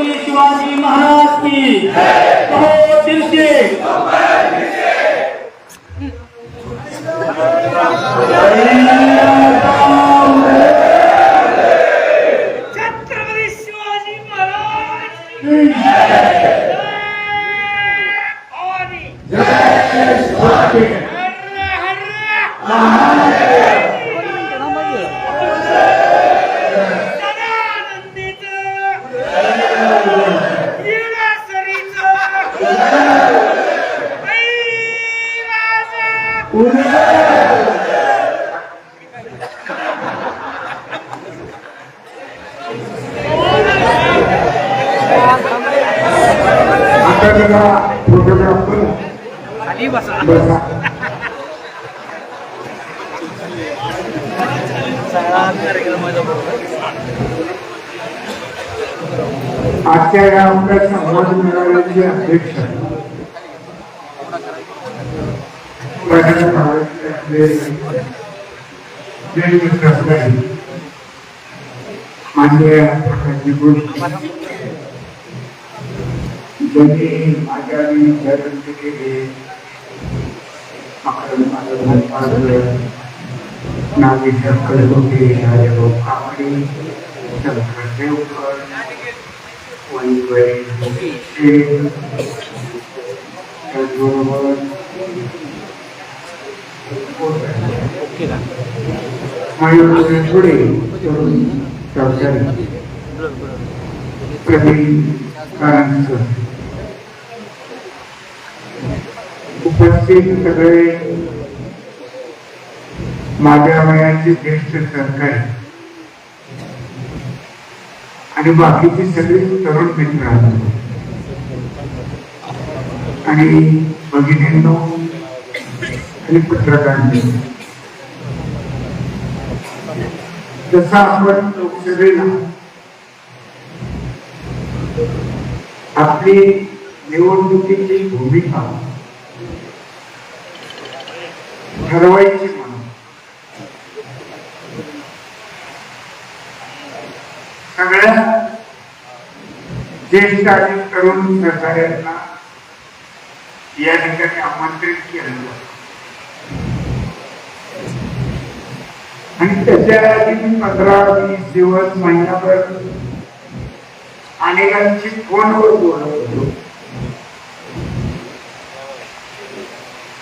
छत्रपती शिवाजी महाराज की। कहो तिरके छत्रपती शिवाजी महाराज की जय! भवानी हर हर सदानंदीच येणासरीच कैलास आता जरा फोटोग्राफर बसा आजच्या या आपल्या संवाद मेळाव्याचे अध्यक्ष माझ्या माननीय प्रकाशजी ज्यांनी माझ्या केले माझं धनपाल नागेशकर होते राजाभाऊ कापडे शंकर देवकर त्याचबरोबर मयूर पुढे चौधरी प्रवीण कारंजकर उपस्थित सगळे माझ्या वयाचे ज्येष्ठ सरकारी. आणि बाकीचे सगळे तरुण मित्र. आणि भगिनींनो आणि पत्रकार जसा आपण लोकसभेला आपली निवडणुकीची भूमिका ठरवायची म्हणून सगळ्या ज्येष्ठ आणि तरुण सहकार्यांना या ठिकाणी आमंत्रित केलं आणि त्याच्या आधी पंधरा वीस दिवस महिनाभर अनेकांची फोनवर बोलत होतो.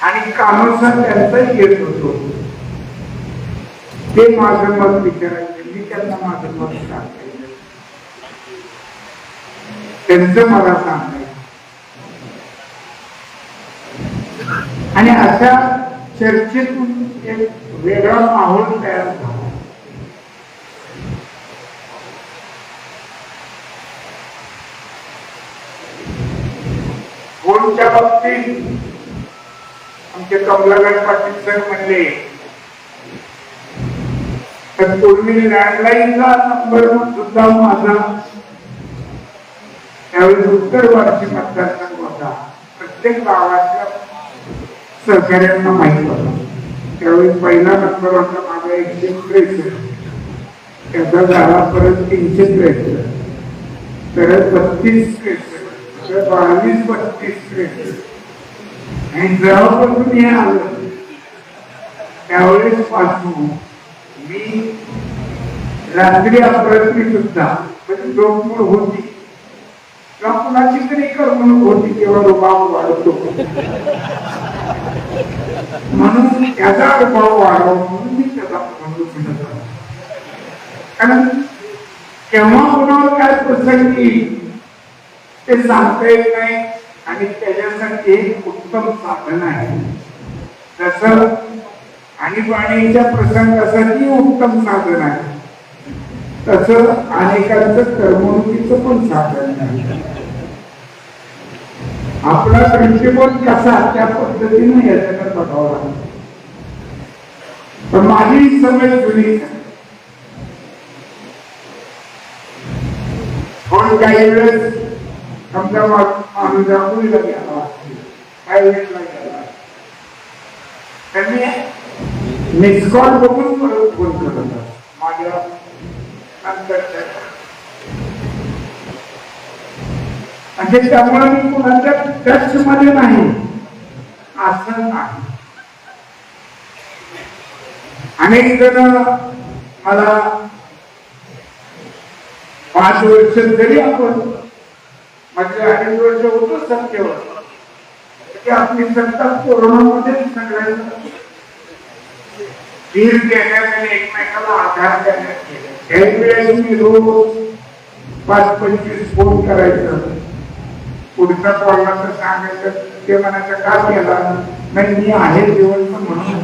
आणि कानुसार त्यांचाही येत होतो. ते माझं मत विचारायचे मी त्यांना माझं मत सांगतो. त्यांचं मला सांगायचं. आणि अशा चर्चेतून एक वेगळा माहोल तयार झाला. फोनच्या बाबतीत आमचे कमलाकर पाटील सर म्हणले तर पूर्वी लँडलाईनचा नंबर सुद्धा माझा त्यावेळी उत्तर वारशी मतदारसंघ होता. प्रत्येक गावातल्या सहकार्यांना माहीत होता. त्यावेळी पहिला नंबर होता माझा एकशे त्रेसष्ट. त्याचा झाला परत तीनशे त्रेसष्ट. परत बत्तीस त्रेसष्ट. परत बावीस बत्तीस त्रेसष्ट. आणि जेव्हापासून हे आलं त्यावेळेस पासून मी रात्री अपरात्री सुद्धा म्हणजे झोपमोड होती. किंवा कुणाची तरी करमणूक होती तेव्हा रुपाव वाढवतो. म्हणून त्याचा रुपाव वाढव म्हणून मी त्याचा म्हणून म्हणत आहे. कारण केव्हा कोणावर काय प्रसंग येईल ते सांगता येत नाही आणि त्याच्यासाठी एक उत्तम साधन आहे. जसं आणीबाणीच्या प्रसंगासाठी उत्तम साधन आहे. तसं अनेकांचं करमणुकीचं पण साधन नाही. आपला दृष्टिकोन कसा त्या पद्धतीने याच्याकडे बघावा लागतो पण माझी समज जुनी आहे. पण काही वेळेस समजा माणूस राहुरीला गेला काही वेळेला गेला त्यांनी मिस कॉल बघून परत फोन करत माझ्या म्हणजे त्यामुळे मी कुणाच्या टच मध्ये नाही असं नाही अनेक जण मला पाच वर्ष जरी आपण म्हणजे अडीच वर्ष होतो सत्तेवर की आपली सत्ता कोरोनामध्ये सगळ्यांना धीर देण्यात आणि एकमेकाला आधार देण्यात केला त्यावेळेस मी रोज पाच पंचवीस फोन करायचं. पुढचा कॉलला तर सांगायचं ते म्हणायचं का केला? नाही मी आहे जेवण पण म्हणून.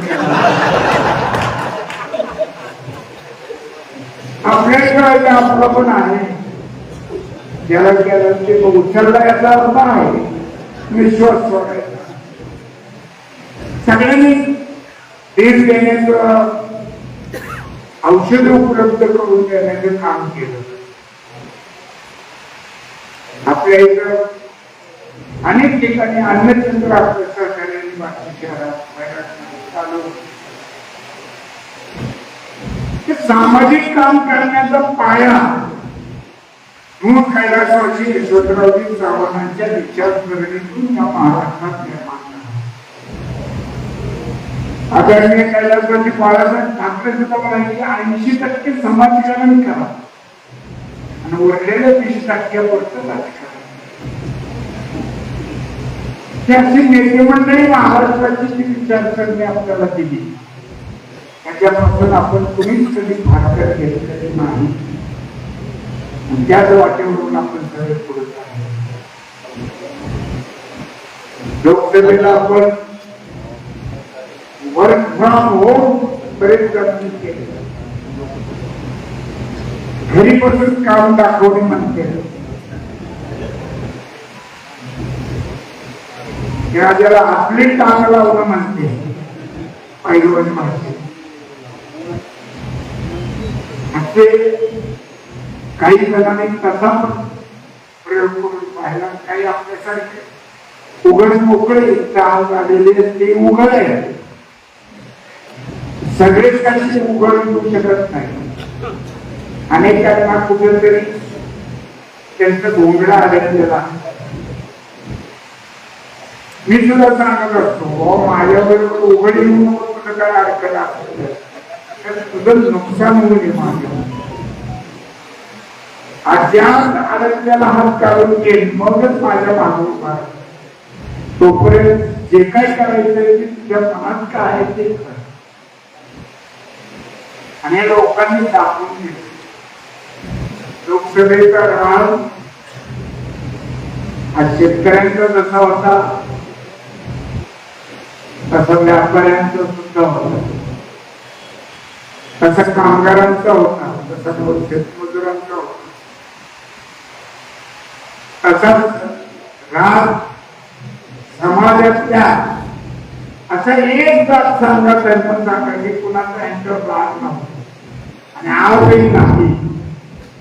आपल्याच आपल्याला कळायचं आपलं पण आहे. ज्याला केलं ते उचलला याचा अर्थ आहे. विश्वास सोडायचा. सगळ्यांनी धीर देण्याचं औषध उपलब्ध करून देण्याचं काम केलं. आपल्या इथं अनेक ठिकाणी अन्नचंद्र आपल्या सहकार्याने बाकी शहरात चालू ते सामाजिक काम करण्याचा पाया मूळ कैलासवासी यशवंतरावजी चव्हाणांच्या विचारसरणीतून या महाराष्ट्रात निर्माण आदरणीय कैलासवासी बाळासाहेब ठाकरे सुद्धा म्हणाले ऐंशी टक्के समाजकारण करा. आणि उरलेले वीस टक्क्यावरचं राजकारण त्याची नेते मंडळी महाराष्ट्राची जी विचारसरणी आपल्याला दिली. त्याच्यापासून आपण कुणीच कधी भारतात घेतलेले नाही. त्याच वाटेवरून आपण सगळे पुढे लोकसभेला आपण वर्क फ्रॉम होम बरेच जणांनी केले. घरी बसून काम दाखवणे म्हणते. या ज्याला आपली टांग लावणं म्हणते. पैलवान म्हणते. असे काही जणांनी तसा प्रयोग करून पाहिला काही आपल्यासारखे उघड मोकळे चाल झालेले ते उघड आहे सगळेच काही उघड येऊ शकत नाही. अनेकांना कुठेतरी त्यांचा घोंगडा आढळलेला मी सुद्धा सांगत असतो हो, माझ्याबरोबर उघड येऊन कुठं काय अडकलं असेल तर तुझं नुकसान होऊ नये माझ्या अज्ञात अडकलेला हात काढून घेईल मगच माझ्या मागून उभा तोपर्यंत जे काही करायचंय ते तुझ्या मनात काय आहे ते कर. आणि या लोकांनी दाखवून दिले. लोकसभेचा राग हा शेतकऱ्यांचा जसा होता तसा व्यापाऱ्यांचा सुद्धा होता. तसा कामगारांचा होता तसा शेतमजुरांचा होता. तसाच राग समाजातल्या असा एक जात सांगा पण सांगा की कुणाचा यांच्यावर राग नव्हता. आणि आजही नाही.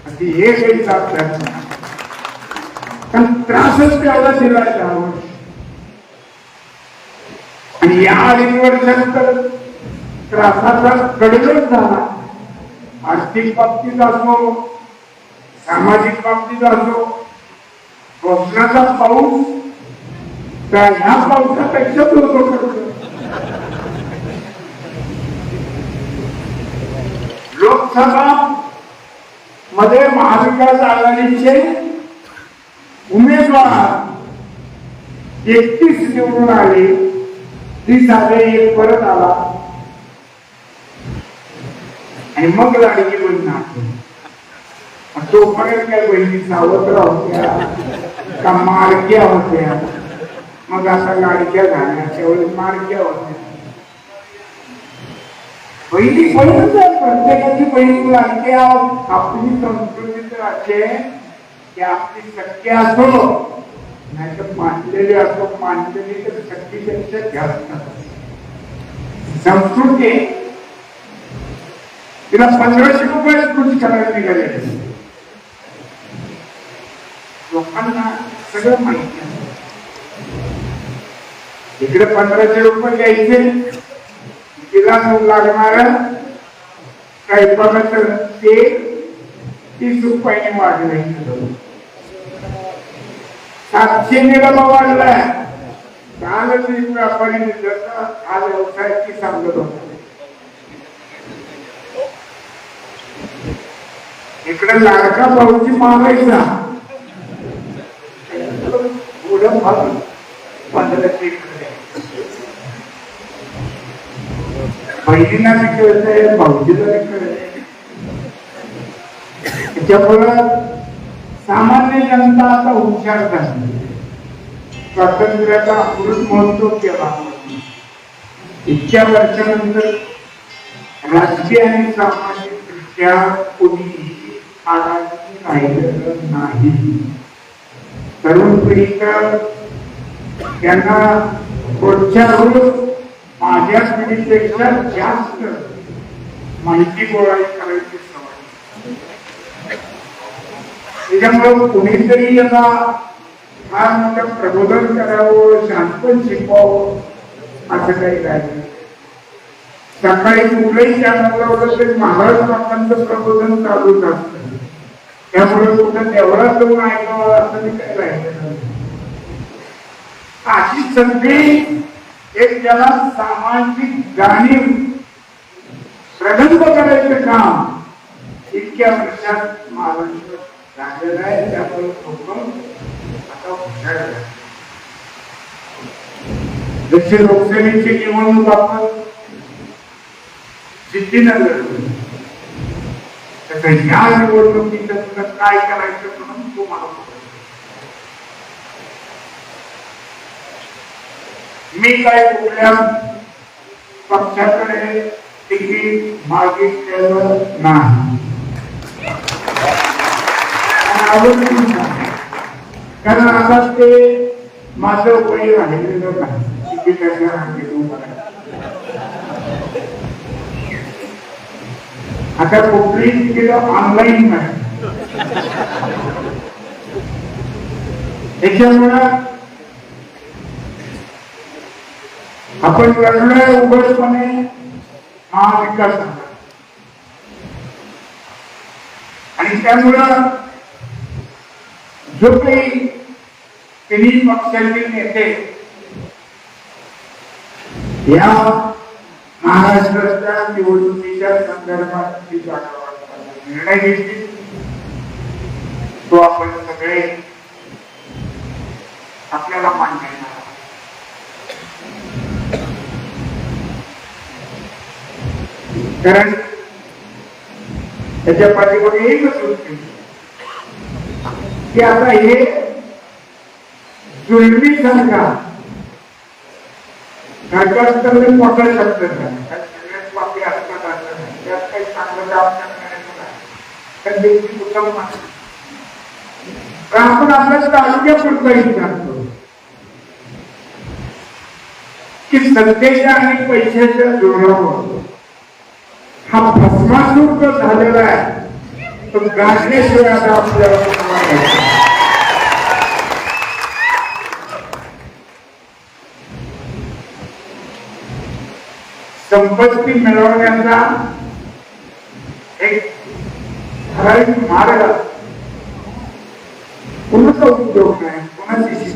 अगदी एकही जात धर्म पण त्रासच त्याला दिला त्यावर आणि या अडीच वर्षानंतर त्रासाचा कडकच झाला. आर्थिक बाबतीत असो सामाजिक बाबतीत असो स्वप्नाचा पाऊस त्या ह्या पावसापेक्षा तो करतो लोकसभा मध्ये महाविकास आघाडीचे उमेदवार एकतीस निवडून आले ती साधे एक परत आला. आणि मग लाडकी बहीण आली. तोपर्यंत काय बहिणी सावत्र होत्या का मारक्या होत्या. मग आता लाडक्या झाल्या त्यावेळेस मारक्या होत्या. पहिली बहीणच प्रत्येकाची पहिली लाडकी आहे. आपली संस्कृती तर असे की आपली शक्य असो नाही तर मांडलेली असो मांडलेली तर शक्तीपेक्षा जास्त संस्कृती तिला पंधराशे रुपये खुश करायला निघाले लोकांना सगळं माहिती इकडे पंधराशे रुपये घ्यायचे तिला लागणार काही बघत ते तीस रुपयाने सातशे वाढलाय कालच व्यापारी जसा हा सांगत होता इकडे लाडका भाऊची मागायचा पुढं भाग पंधराशे बहिणीला बहिणींना बी कळतंय भाऊजीला बी कळतंय त्याच्यामुळं सामान्य जनता आता हुशार झाली. स्वातंत्र्याचा अमृत महोत्सव केला. इतक्या वर्षानंतर राजकीय आणि सामाजिक दृष्ट्या कोणी आडाणी राहिलेलं नाही. तरुण पिढीकर त्यांना रोजच्या रोज माझ्या पिढीपेक्षा जास्त माहिती गोळा करायची सवय. त्याच्यामुळे कुणीतरी याला फार मोठं प्रबोधन करावं शांतपण शिकवावं असं काही राहिलं सकाळी मुलंही चॅनलवर ते महाराज बापांचं प्रबोधन चालूच असतं. त्यामुळे कुठं देवळात जाऊन ऐकावं असं मी काही राहिलं अशी सगळी एक त्याला सामाजिक जाणीव प्रगल्भ करायचं काम इतक्या वर्षात महाराष्ट्र झालेलं आहे त्यामुळे लोक आता जशी लोकसभेची निवडणूक आपण सिद्धीनं लढवली तसं ह्या निवडणुकीचं काय करायचं म्हणून तू मला बोल. मी काय कुठल्या पक्षाकडे तिकीट मागितलेलं नाही. कारण आता ते माझं वय राहिलेलं नाही. तिकिटाच्या रांगेत आता कुठली तिकीट ऑनलाईन नाही त्याच्यामुळं आपण लढलोय उघडपणे महाविकास आघाडी. आणि त्यामुळं जो काही तिन्ही पक्षाचे नेते या महाराष्ट्राच्या निवडणुकीच्या संदर्भात निर्णय घेतली तो आपण सगळे आपल्याला मान्य कारण त्याच्या पाठीमध्ये एकच गोष्ट की आता हे जुलमी सरकार घटकांतर्गत मोठा शब्द सगळ्यात असतात असं नाही. त्यात काही चांगलं काम करायचं नाही तर देशी उत्तम पण आपण आपल्या तालुक्यापुरता विचार करू की सत्तेच्या आणि पैशाच्या जोरावर हा भस्मासूर जो झालेला आहे तो गाठल्याशिवाय आता आपल्याला. संपत्ती मिळवण्याचा एक ठराविक मार्ग कुणाचा उद्योग नाही कुणाची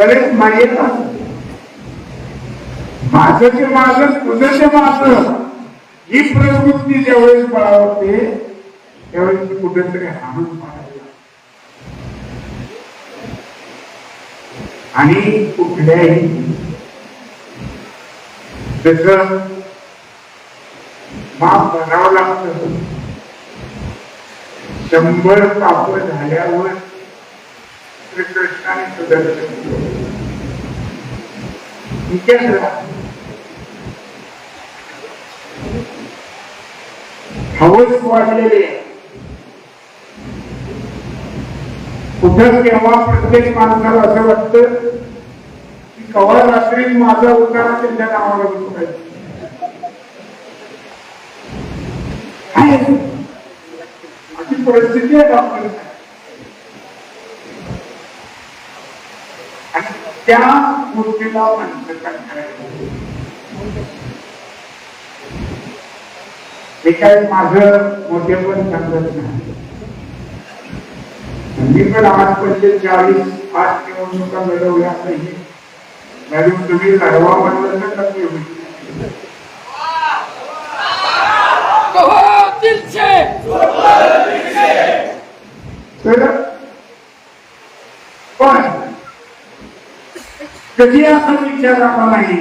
तर एक मर्यादा असते. माझं ते माझं तुझं ते माझं ही प्रवृत्ती ज्यावेळेस बळावते त्यावेळेस ती कुठेतरी हाणून पाडायला आणि कुठल्याही त्याच माप भरावं लागतं शंभर पाप झाल्यावर श्रीकृष्णाने सुदर्शन केलं. हवस वाढलेले कुठं केव्हा प्रत्येक माणसाला असं वाटतं की कवा रात्री माझा उतारा त्यांच्या नावाला उठवायचा अशी परिस्थिती आहे डॉक्टर आणि त्या गोष्टीला माणसं करायचं. हे काय माझं मोठेपण सांगत नाही. मी पण आजपर्यंत चाळीस पाच निवडणुका लढवल्या नाही मॅडम तुम्ही लढवा म्हणलं तर नक्की होईल पण कधी असा विचार आला नाही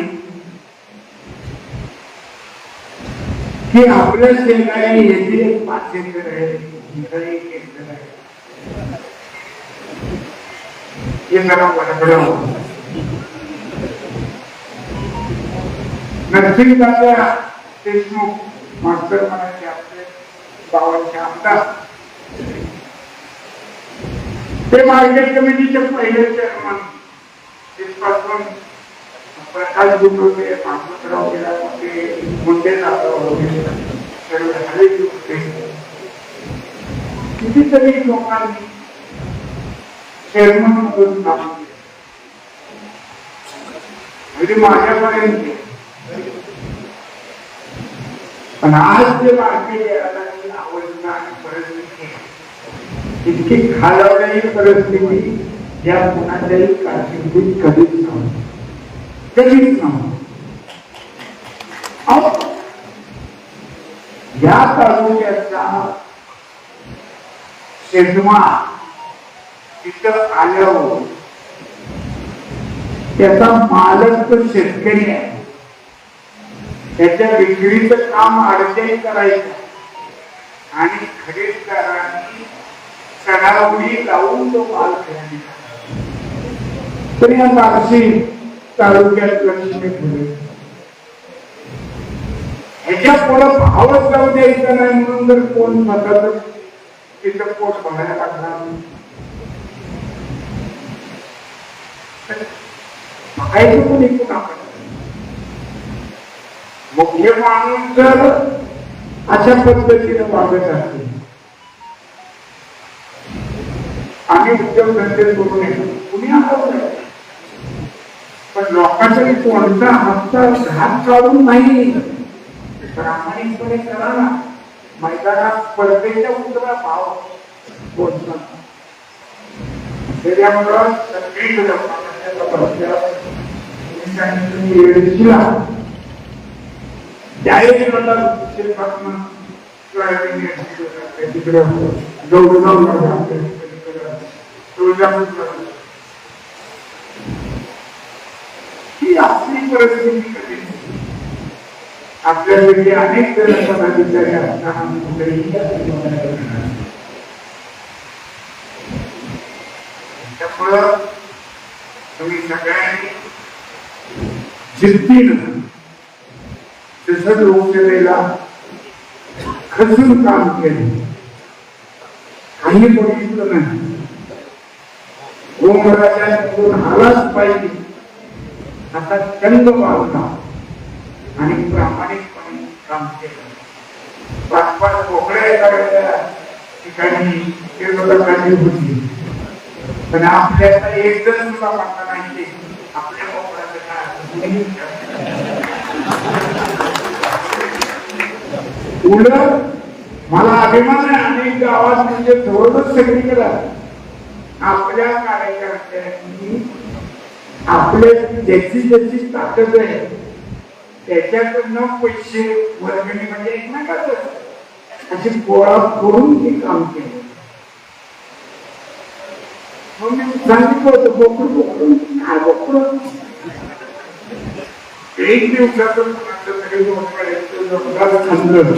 की आपल्या शेजारी येथे एक पाच एकर आहे तिकडे एक एकर आहे. हे जरा नरसिंहदादा देशमुख मास्टर आपले गावाचे आमदार ते मार्केट कमिटीचे पहिले चेअरमन तिथपासून प्रकाश भागवतराव गेला मुंडे होते. कितीतरी लोकांनी चेअरमन म्हणून काम केलं. माझ्यापर्यंत. पण आज जे भारतीय आवडणार परिस्थिती इतकी खालवलेली परिस्थिती या कोणाच्याही कारकिर्दीत कधीच नव्हती कधीच नव्हती या तालुक्याचा शेजमा तिथं आल्यावर त्याचा मालक तो शेतकरी आहे. त्याच्या विक्रीचं काम अडचणी करायचं. आणि खरेदीदारांनी चढावडी लावून तो माल खरेदी करायचा. तर या बार्शी तालुक्यात लक्ष्मी फुले ह्याच्या पुढं भावच जाऊ द्यायचं नाही म्हणून जर कोण स्वतःच तिथं पोट भरायला लागणार बघायचं कोणी कोण आपण? मुख्य माणूस जर अशा पद्धतीने वागत असते आम्ही उद्योग धंदे करून येतो. कुणी आता पण लोकांचा कोणता हप्ता घात काढून नाही. प्रामाणिकपणे करा ना. मैदानात स्पर्धेच्या उतरा भाव बोलतात त्याच्यामुळं सगळीकडे मला तिकडे नगर आपल्या तिकडे तुळजापूरला. ही आपली परिस्थिती कधी आपल्यापैकी अनेक जण पदाधिकारी असताना त्यामुळं तुम्ही सगळ्यांनी जिद्दीनं जसं लोकसेवेला खचून काम केलं काही बघितलं नाही ओमराजा निवडून आलाच पाहिजे असा छंद बांधला आणि प्रामाणिकपणे काम केलं. पाच पाच पोकळ्या एखाद्या ठिकाणी ते होती पण आपल्याला एक जण सुद्धा म्हणता नाही आपल्या पोकळ्याचं काय उलट मला अभिमान आहे. अनेक गावात म्हणजे जवळच सगळीकडे आपल्या कार्यकर्त्यांनी आपले ज्याची ज्याची ताकद आहे त्याच्याकडनं पैसे वर्गणी म्हणजे एकमेकाच. अशी गोळा करून हे काम केलं. मग मी सांगितलं होतं बोकड बोकडून काय एक दिवसातून कोणाचं तरी थांबलं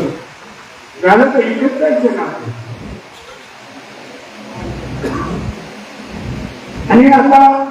झालं तर जायचं ना. आणि आता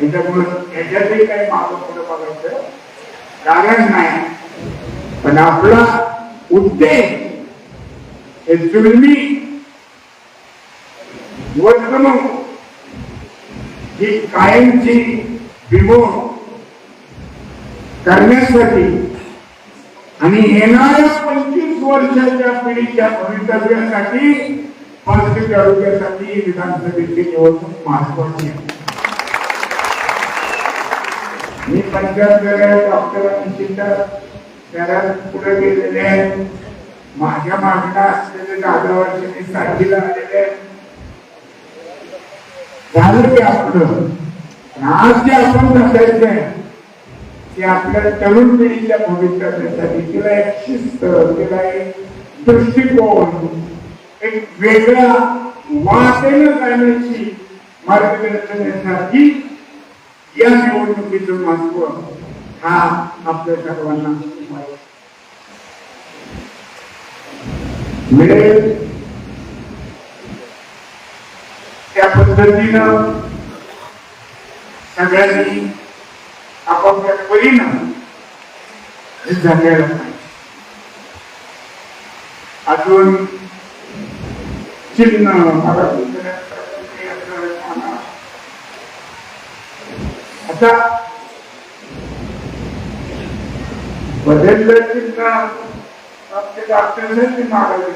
त्याच्यामुळे त्याच्यातही काही मागं पुढे बघायचं कारण नाही. पण आपला उद्देश हे जुलमी वर्तणूक ही कायमची विमोह करण्यासाठी आणि येणाऱ्या पंचवीस वर्षाच्या पिढीच्या भवितव्यासाठी पॉझिटिव्ह तालुक्यासाठी विधानसभेची निवडणूक महत्वाची आहे मी पंचायत डॉक्टरांशी शहरात पुढे गेलेले आहेत माझ्या मागण्या असलेले दहा वर्ष मी साथीला आलेले आहेत. झालं ते आपलं आज जे आपण बसायचं ते आपल्या तरुण पिढीच्या भविष्यासाठी तिला एक शिस्त तिला एक दृष्टिकोन एक वेगळा वाटेनं जाण्याची मार्गदर्शनासाठी या निवडणुकीचं महत्त्व हा आपल्या सर्वांना माहीत. मिळेल त्या पद्धतीनं सगळ्यांनी आपापल्या परीनं हे जगायला पाहिजे अजून चिन्ह मला आता बदललं चिन्ह आपले डॉक्टरने मागायला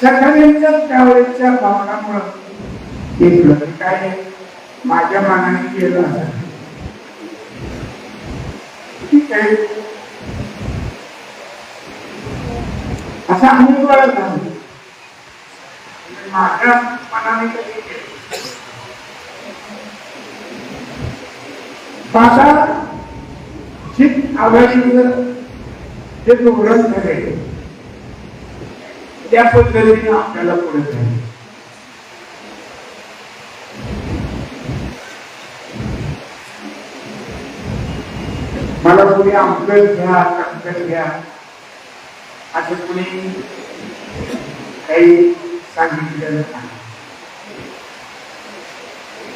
सगळ्यांच्या त्यावेळेच्या भावनामुळं घेतलं की काय माझ्या मानाने केलं असं. ठीक आहे. असा अनुभव झाला माझ्या मनाने कधी केलं शीत आघाडीचं जे धोरण झाले त्या पद्धतीने आपल्याला पुढे जायचं मला कोणी अंकल घ्या अंकल घ्या. असं कोणी काही सांगितलेलं नाही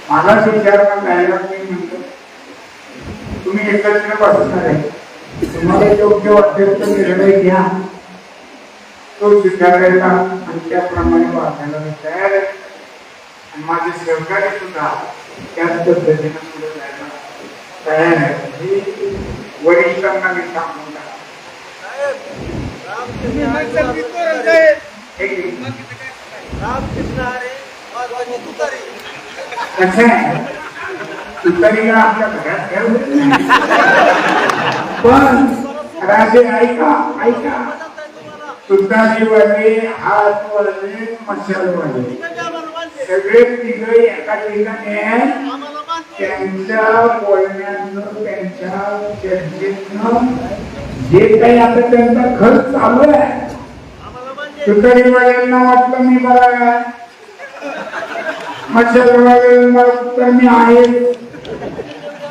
मला विचारणा द्यायला मी म्हणतो तुम्ही एकत्र बसणार आहे तुम्हाला योग्य वाटेल तो निर्णय घ्या तो स्वीकारायला आणि त्याप्रमाणे वागायला तयार आहे आणि माझे सहकारी सुद्धा त्याच पद्धतीने पुढे जायला तयार आहे हे वरिष्ठांना मी सांगून टाकतो. तुम्ही म्हणताल की तोरण तुतारी. कसं आहे तुतारीला आपल्या घरात ठेवलं पण राजे ऐका ऐका. सगळे तिघ एका ठिकाणी त्यांच्या बोलण्यानं त्यांच्या चर्चेतनं जे काही आता त्यांचा खर्च चालू आहे आम्हाला मान्य वाटलं मी बरा आहे. मच्छरवाल्यांना वाटतं मी आहे.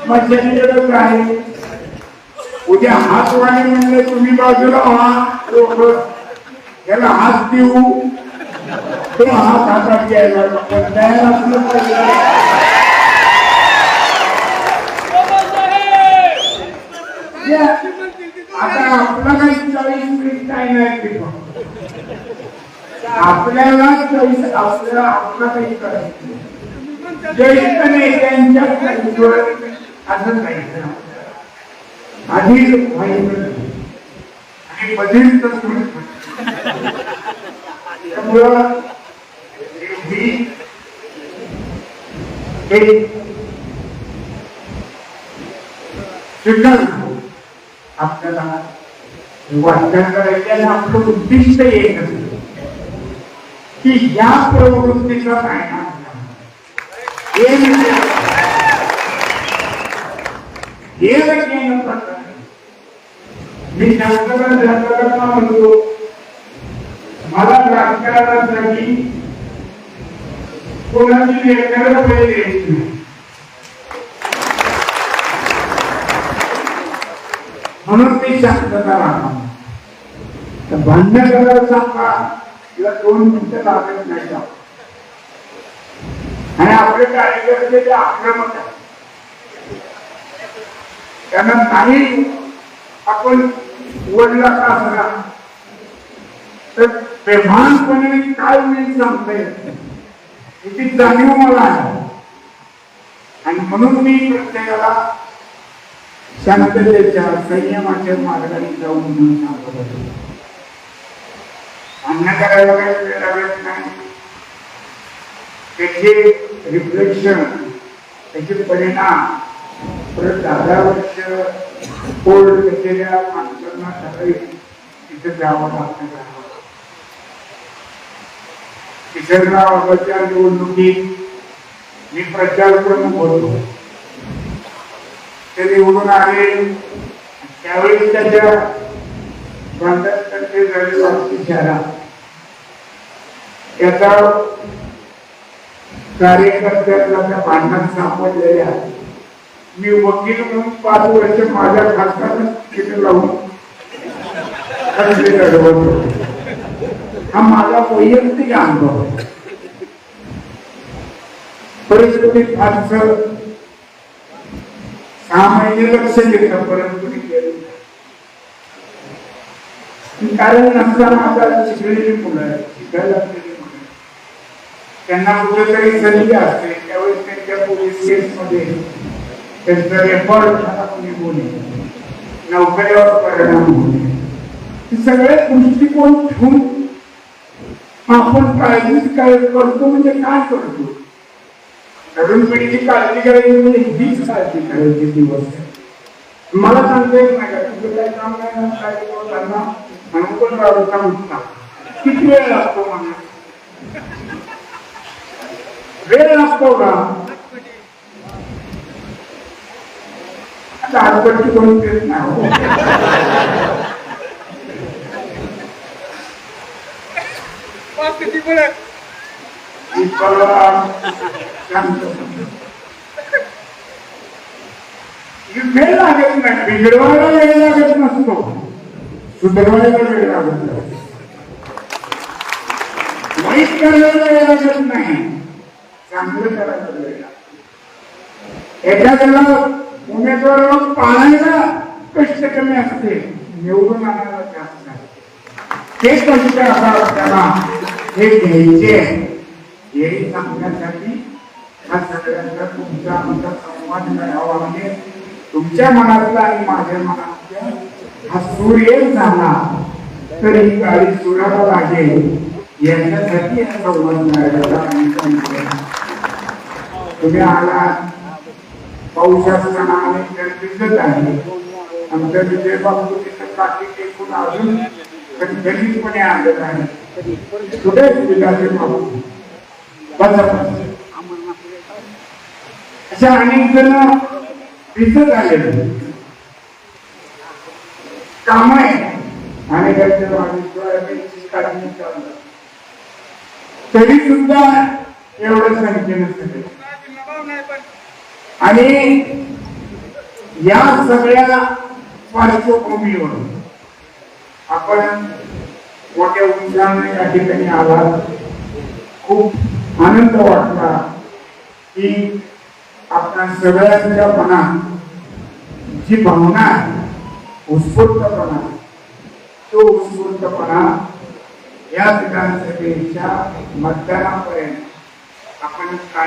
मच्छरकडे आहे. उद्या हातवाले म्हणले तुम्ही बाजूला व्हा लोक. याला हात देऊ. तो हात हातात घ्यायला तयार असलं पाहिजे. आता आपला काही चॉईस काही नाही आपल्याला चॉईस आपल्याला आपला काही करायचं ज्येष्ठ नेत्यांच्या चॉईसवर असं काही व्हायचं आणि तर त्यामुळं ही एक आपल्याला वाचन करायचं आणि आपलं उद्दिष्ट एक असेल की या प्रवृत्तीचा फायदा हे म्हणजे हे वैज्ञानिक प्रकार मी शास्त्रज्ञ शास्त्रज्ञ म्हणतो मला राजकारणासाठी कोणाची लेकर पहिले द्यायची म्हणून मी शांतता राहणार तर भांडण करायला सांगा. किंवा दोन मिनिटं लागत नाही आणि आपले कार्यकर्ते ते आक्रमक आहे त्यांना नाही आपण वडला का असला तर बेभानपणे काय होईल सांगता येत याची जाणीव मला आहे. आणि म्हणून मी प्रत्येकाला शांततेच्या संयमाच्या मार्गाने जाऊन म्हणून सांगत होतो. अन्य करायला काही लागत नाही. त्याचे रिफ्लेक्शन त्याचे परिणाम परत दहा वर्ष कोल्ड केलेल्या माणसांना सकाळी तिथे जावं लागतं निसर्गाबाबतच्या निवडणुकीत मी प्रचार प्रमुख होतो ते निवडून आले. त्यावेळी त्याच्या बंधात झाले वाटते शहरात. त्याचा कार्यकर्त्याला त्या सापडलेले आहे मी वकील म्हणून पाच वर्ष माझ्या खासदार लावून लढवत होतो. हा माझा वैयक्तिक अनुभव आहे. परिस्थिती फारस सहा महिने लक्ष देतं परंतु मी गेलो कारण नसताना आता शिकलेली मुलं आहेत शिकायला त्यांना कुठेतरी संधी असते. त्यावेळेस त्यांच्या पोलीस केसमध्ये त्यांचा रेकॉर्ड खराब निघू नोकरीवर परिणाम होणे सगळे दृष्टिकोन ठेवून आपण काळजीच काय करतो म्हणजे काय करतो? तरुण पिढीची काळजी करायची म्हणजे हीच काळजी करायची दिवस. मला सांगता येत नाही का तुझं काय काम काय ना काय त्यांना म्हणून पण का म्हणता किती वेळ लागतो मला वेळ लागतो का आता आजकालची कोणी देत नाही हो. पाच किती पडत వేరే शांत समजा. ही वेळ लागत नाही. बिघडवायला वेळ लागत नसतो. सुधारवायला वेळ लागत नाही. वाईट करायला वेळ लागत नाही. चांगलं करायला एखाद्याला उमेदवाराला पाळायला कष्ट कमी असते. निवडून आणायला जास्त आहे ते कष्ट असावं त्याला. हे घ्यायचे हे सांगण्यासाठी ह्या सगळ्यांचा तुमचा आमचा संवाद मिळावा म्हणजे तुमच्या मनातला आणि माझ्या मनातल्या हा सूर्य झाला तर ही गाडी सुराला लागेल. यांच्यासाठी हा संवाद मिळालेला आणि तुम्ही आला पाऊस असताना अनेक जण दिसत आहे. आमच्या विजय बाबू तिथं काठी टेकून अजून गणितपणे आलेलं आहे कुठे विलासे बाबू बसा अशा अनेक जण दिसत आलेले काम आहे अनेकांच्या तरी सुद्धा एवढं संख्येनं सगळं. आणि या सगळ्या पार्श्वभूमीवर आपण मोठ्या उत्साहाने या ठिकाणी आला खूप आनंद वाटला की आपल्या सगळ्यांच्या मनात जी भावना आहे उत्स्फूर्तपणा तो उत्स्फूर्तपणा या विधानसभेच्या मतदानापर्यंत आपण काय